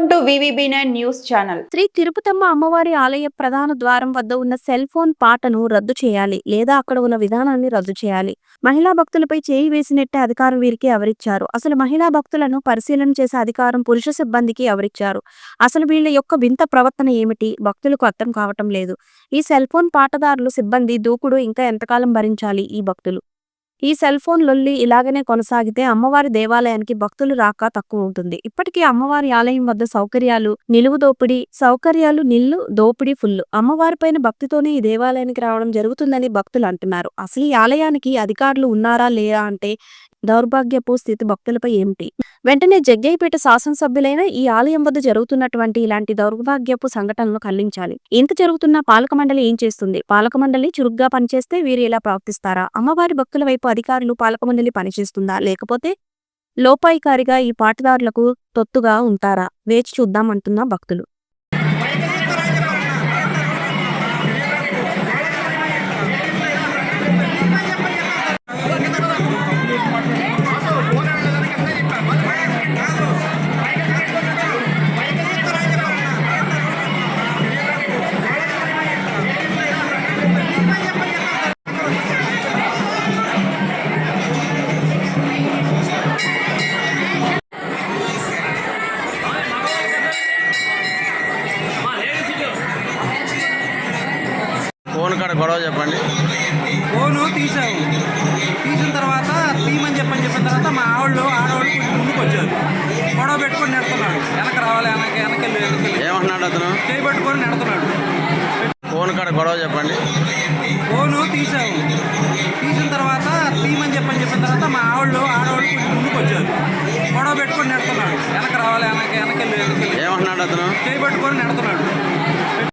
Welcome to VVB nine news channel. Sri Tirupatamma అమ్మవారి ఆలయ ప్రధాన ద్వారం వద్ద ఉన్న సెల్ ఫోన్ పాటను రద్దు చేయాలి లేదా అక్కడ ఉన్న విధానాన్ని రద్దు చేయాలి. మహిళా భక్తులపై చేయి వేసినట్టే అధికారం వీరికి ఎవరిచ్చారు? అసలు మహిళా భక్తులను పరిశీలన చేసే అధికారం పురుష సిబ్బందికి ఎవరిచ్చారు? అసలు వీళ్ళ యొక్క వింత ప్రవర్తన ఏమిటి? భక్తులకు అర్థం కావటం లేదు. ఈ సెల్ ఫోన్ పాటదారులు సిబ్బంది దూకుడు ఇంకా ఎంతకాలం భరించాలి ఈ భక్తులు? ఈ సెల్ ఫోన్ లొల్లి ఇలాగనే కొనసాగితే అమ్మవారి దేవాలయానికి భక్తులు రాక తక్కువ ఉంటుంది ఇప్పటికీ అమ్మవారి ఆలయం వద్ద సౌకర్యాలు నిలువు దోపిడీ సౌకర్యాలు నిల్లు దోపిడీ ఫుల్. అమ్మవారిపైన భక్తితోనే ఈ దేవాలయానికి రావడం జరుగుతుందని భక్తులు అంటున్నారు. అసలు ఈ ఆలయానికి అధికారులు ఉన్నారా లేరా అంటే దౌర్భాగ్యపు స్థితి భక్తులపై ఏమిటి? వెంటనే జగ్గయ్యపేట శాసనసభ్యులైన ఈ ఆలయం వద్ద జరుగుతున్నటువంటి ఇలాంటి దౌర్భాగ్యపు సంఘటనలు ఖండించాలి. ఇంత జరుగుతున్న పాలక మండలి ఏం చేస్తుంది? పాలక మండలి చురుగ్గా పనిచేస్తే వీరు ఇలా ప్రవర్తిస్తారా? అమ్మవారి భక్తుల వైపు అధికారులు పాలక మండలి పనిచేస్తుందా? లేకపోతే లోపాయికారిగా ఈ పాటదారులకు తొత్తుగా ఉంటారా? వేచి చూద్దామంటున్న భక్తులు. ఫోన్ కాడ గొడవ చెప్పండి. ఫోను తీసాము తీసిన తర్వాత తీయమని చెప్పని చెప్పిన తర్వాత మా ఆవిళ్ళు ఆడవాళ్ళు ముందుకు వచ్చారు. గొడవ పెట్టుకొని నెడుతున్నాడు. వెనక రావాలి వెనక వెనకెళ్ళి ఏమంటున్నాడు అతను? చేయి పట్టుకొని నెడుతున్నాడు. ఫోన్ కాడ గొడవ చెప్పండి. ఫోను తీసాము తీసిన తర్వాత తీయమని చెప్పని చెప్పిన తర్వాత మా ఆవిళ్ళు ఆడవాళ్ళు ముందుకు వచ్చారు. గొడవ పెట్టుకొని నెడుతున్నాడు. వెనక రావాలి వెనక వెనకెళ్ళి వెనకెళ్ళి ఏమంటున్నాడు అతను? చేయి పట్టుకొని నెడుతున్నాడు.